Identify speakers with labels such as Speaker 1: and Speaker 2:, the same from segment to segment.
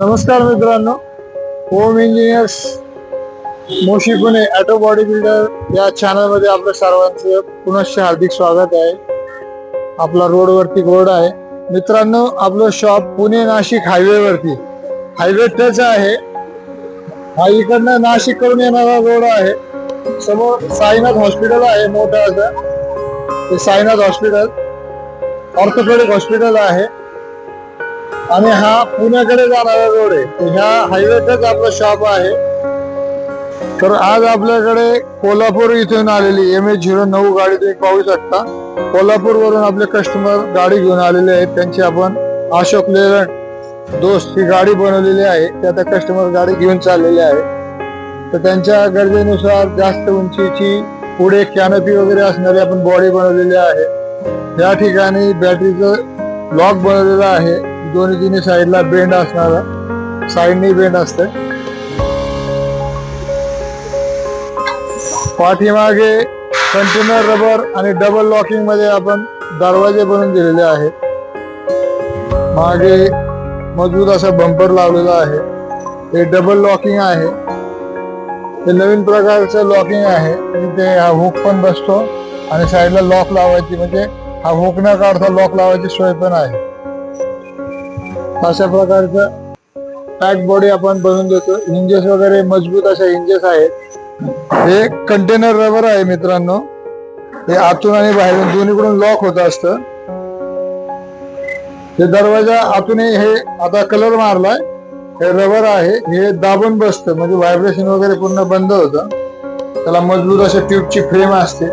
Speaker 1: नमस्कार मित्रांनो home engineers Moshi Pune auto body builder या चॅनलमध्ये आपलं सर्वांचं पुनश्च हार्दिक स्वागत आहे. आपला रोडवरती रोड आहे. मित्रांनो आपलं शॉप पुणे नाशिक हायवे वरती. हायवे टच आहे. हा इकडनं नाशिककडून येणारा रोड आहे. समोर साईनाथ हॉस्पिटल आहे मोठं असं. ते साईनाथ हॉस्पिटल ऑर्थोपेडिक हॉस्पिटल आहे. आणि हा पुण्याकडे जाणारा रोड आहे. ह्या हायवेतच आपलं शॉप आहे. तर आज आपल्याकडे कोल्हापूर इथून आलेली एम एच झिरो नऊ गाडी तुम्ही पाहू शकता. कोल्हापूर वरून आपले कस्टमर गाडी घेऊन आलेले आहेत. त्यांची आपण अशोक लेलंड दोस्त ही गाडी बनवलेली आहे. ते आता कस्टमर गाडी घेऊन चाललेले आहे. तर त्यांच्या गरजेनुसार जास्त उंचीची पुढे कॅनपी वगैरे असणारी आपण बॉडी बनवलेली आहे. या ठिकाणी बॅटरीचं लॉक बनवलेलं आहे. दोन्ही तिन्ही साईडला बेंड असणार. साईडनी बेंड असते. पाठीमागे कंटेनर रबर आणि डबल लॉकिंगमध्ये आपण दरवाजे बनवून दिलेले आहेत. मागे मजबूत असा बंपर लावलेला आहे. हे डबल लॉकिंग आहे. हे नवीन प्रकारचं लॉकिंग आहे. ते हा हुक पण बसतो आणि साईडला लॉक लावायची. म्हणजे हा हुक न काढता लॉक लावायची सोय पण आहे. अशा प्रकारचं पॅक बॉडी आपण बनवून देतो. हिंजेस वगैरे मजबूत अशा हिंजेस आहेत. हे कंटेनर रबर आहे मित्रांनो. हे आतून आणि बाहेरून दोन्हीकडून लॉक होत असतं. हे दरवाजा आतूनही हे आता कलर मारलाय. हे रबर आहे. हे दाबून बसतं. म्हणजे व्हायब्रेशन वगैरे पूर्ण बंद होतं. त्याला मजबूत अशा ट्यूबची फ्रेम असते.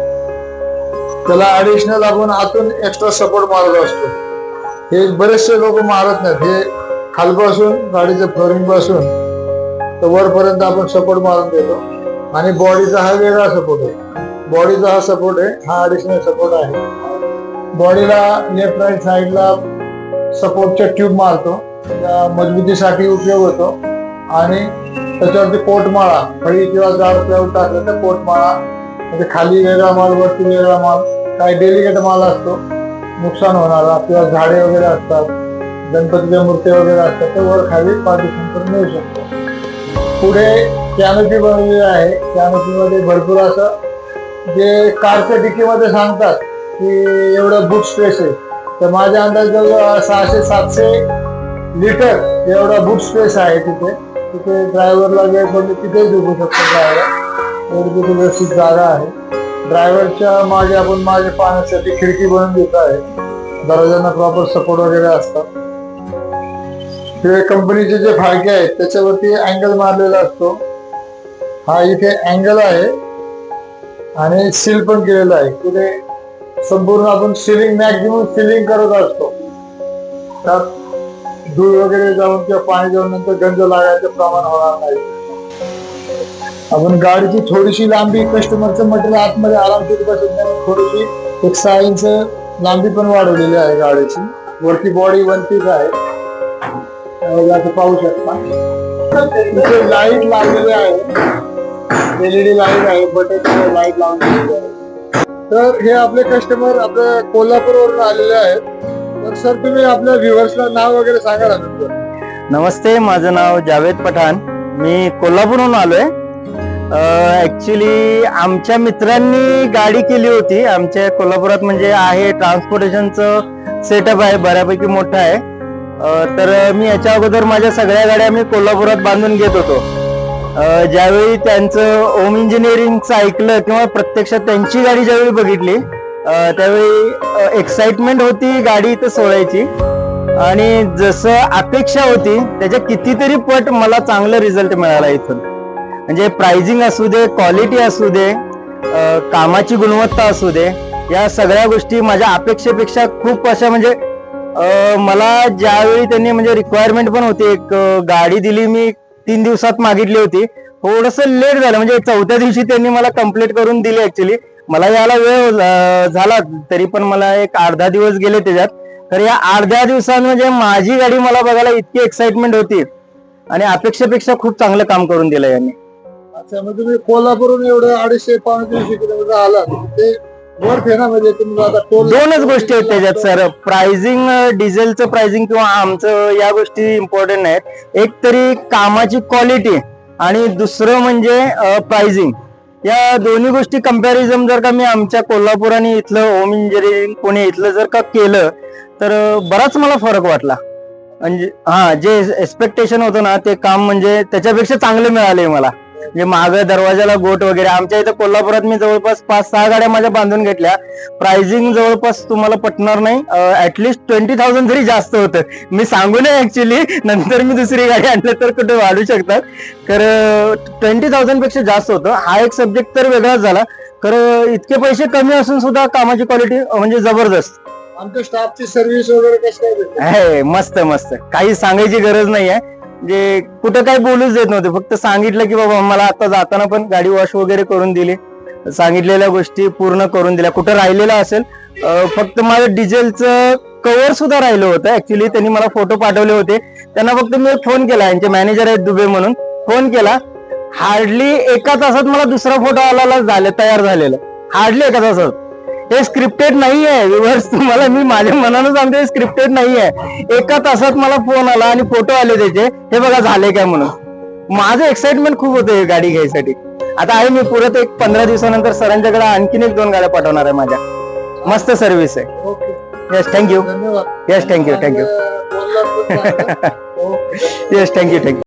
Speaker 1: त्याला ऍडिशनल आपण आतून एक्स्ट्रा सपोर्ट मारत असतो. हे बरेचसे लोक मारत नाहीत. हे खालपासून गाडीचं फ्लोरिंगपासून तर वरपर्यंत आपण सपोर्ट मारून देतो. आणि बॉडीचा हा वेगळा सपोर्ट आहे. बॉडीचा हा सपोर्ट आहे. हा अडिशनल सपोर्ट आहे. बॉडीला लेफ्ट राईट साईडला सपोर्टच्या ट्यूब मारतो. त्या मजबूतीसाठी उपयोग होतो. आणि त्याच्यावरती पोटमाळा फळी किंवा जाड प्लेवर टाकलं तर पोटमाळा म्हणजे खाली वेगळा माल वरती वेगळा माल. काही डेलिकेट माल असतो. नुकसान होणार किंवा झाडे वगैरे असतात गणपतीच्या मूर्त्या वगैरे असतात ते वर खाली पार्टिशन करून मिळू शकतो. पुढे कॅनोपी बनवलेली आहे. कॅनोपी भरपूर असं जे कारच्या डिकीमध्ये सांगतात की एवढं बुट स्पेस आहे. तर माझ्या अंदाज जवळ सहाशे सातशे लिटर एवढा बुट स्पेस आहे तिथे. तिथे ड्रायव्हरला वेळ पडली तिथेच उभू शकतो ड्रायव्हर एवढी तिथे व्यवस्थित जागा आहे. ड्रायव्हरच्या मागे आपण मागे पाहण्यासाठी खिडकी बनवून देत आहे. दरवाजांना प्रॉपर सपोर्ट वगैरे असतात. हे कंपनीचे जे फाळके आहेत त्याच्यावरती अँगल मारलेला असतो. हा इथे अँगल आहे आणि सील पण केलेला आहे. कुठे संपूर्ण आपण सिलिंग मॅक्झिमम सिलिंग करत असतो. त्यात धूळ वगैरे जाऊन किंवा पाणी जाऊन नंतर गंज लागायचं प्रमाण होणार नाही. आपण गाडीची थोडीशी लांबी कस्टमरचं मटेरियल आतमध्ये आरामशीर बसत नाही थोडीशी एक सहा इंच लांबी पण वाढवलेली आहे गाडीची. वरती बॉडी वन पीस आहे. पाहू शकता. इथे लाइट लावलेले आहे. एलईडी लाइट आहे बटन लाइट लावलेली आहे. तर हे आपले कस्टमर आपल्या कोल्हापूरवरून आलेले आहेत. तर सर तुम्ही आपल्या व्ह्युअर्सला नाव वगैरे सांगा ना तुमचं.
Speaker 2: नमस्ते माझं नाव जावेद पठाण. मी कोल्हापूरहून आलोय. ऍक्च्युली आमच्या मित्रांनी गाडी केली होती. आमच्या कोल्हापुरात म्हणजे आहे ट्रान्सपोर्टेशनचं सेटअप आहे बऱ्यापैकी मोठं आहे. तर मी याच्या अगोदर माझ्या सगळ्या गाड्या मी कोल्हापुरात बांधून घेत होतो. ज्यावेळी त्यांचं होम इंजिनिअरिंगचं ऐकलं किंवा प्रत्यक्षात त्यांची गाडी ज्यावेळी बघितली त्यावेळी एक्साइटमेंट होती गाडी इथं सोडायची. आणि जसं अपेक्षा होती त्याच्या कितीतरी पट मला चांगला रिझल्ट मिळाला इथून. म्हणजे प्राइजिंग असू दे क्वालिटी असू दे कामाची गुणवत्ता असू दे या सगळ्या गोष्टी माझ्या अपेक्षेपेक्षा खूप अशा म्हणजे मला ज्यावेळी त्यांनी म्हणजे रिक्वायरमेंट पण होती एक गाडी दिली मी तीन दिवसात मागितली होती थोडस लेट झालं म्हणजे चौथ्या दिवशी त्यांनी मला कंप्लीट करून दिली ऍक्च्युली मला याला वेळ झाला तरी पण मला एक अर्धा दिवस गेले त्याच्यात. तर या अर्ध्या दिवसात म्हणजे माझी गाडी मला बघायला इतकी एक्साइटमेंट होती आणि अपेक्षेपेक्षा खूप चांगलं काम करून दिलं यांनी.
Speaker 1: अच्छा मग तुम्ही कोल्हापूरहून एवढं अडीचशे पावणे तीनशे किलोमीटर आला. ते वर आहे आता टोल
Speaker 2: दोनच गोष्टी आहेत त्याच्यात सर. प्राइसिंग डिझेलचं प्राइसिंग किंवा आमचं या गोष्टी इम्पॉर्टंट आहेत. एक तरी कामाची क्वालिटी आणि दुसरं म्हणजे प्राइसिंग या दोन्ही गोष्टी कंपॅरिझन जर का मी आमच्या कोल्हापूर आणि इथलं होम इंजिनिअरिंग पुणे इथलं जर का केलं तर बराच मला फरक वाटला. म्हणजे हा जे एक्सपेक्टेशन होतं ना ते काम म्हणजे त्याच्यापेक्षा चांगलं मिळाले मला. म्हणजे माग दरवाजाला गोट वगैरे आमच्या इथं कोल्हापुरात मी जवळपास पाच सहा गाड्या माझ्या बांधून घेतल्या. प्राइसिंग जवळपास तुम्हाला पटणार नाही. ऍटलिस्ट ट्वेंटी थाउजंड तरी जास्त होतं. मी सांगू नये ऍक्च्युली नंतर मी दुसरी गाडी आणली तर कुठे वाढू शकतात. तर ट्वेंटी थाउजंडपेक्षा जास्त होतं. हा एक सब्जेक्ट तर वेगळाच झाला. तर इतके पैसे कमी असून सुद्धा कामाची क्वालिटी म्हणजे जबरदस्त.
Speaker 1: आमच्या स्टाफची सर्व्हिस वगैरे
Speaker 2: मस्त मस्त. काही सांगायची गरज नाही आहे म्हणजे कुठं काही बोलूच देत नव्हते. फक्त सांगितलं की बाबा मला आता जाताना पण गाडी वॉश वगैरे करून दिली. सांगितलेल्या गोष्टी पूर्ण करून दिल्या. कुठं राहिलेलं असेल फक्त माझं डिझेलचं कवर सुद्धा राहिलं होतं. ऍक्च्युली त्यांनी मला फोटो पाठवले होते. त्यांना फक्त मी फोन केला. यांचे मॅनेजर आहेत दुबे म्हणून. फोन केला. हार्डली एका तासात मला दुसरा फोटो आला झाले तयार झालेला. हार्डली एका तासात. हे स्क्रिप्टेड नाही आहे विवर्स तुम्हाला मी माझ्या मनानं सांगते स्क्रिप्टेड नाही आहे एका तासात मला फोन आला आणि फोटो आले त्याचे. हे बघा झाले काय म्हणून? माझं एक्साइटमेंट खूप होतं ही गाडी घ्यायसाठी. आता आहे मी पुरत एक पंधरा दिवसानंतर सरांच्याकडे आणखीन एक दोन गाड्या पाठवणार आहे माझ्या. मस्त सर्व्हिस आहे. Yes thank you yes thank you thank you yes thank you thank you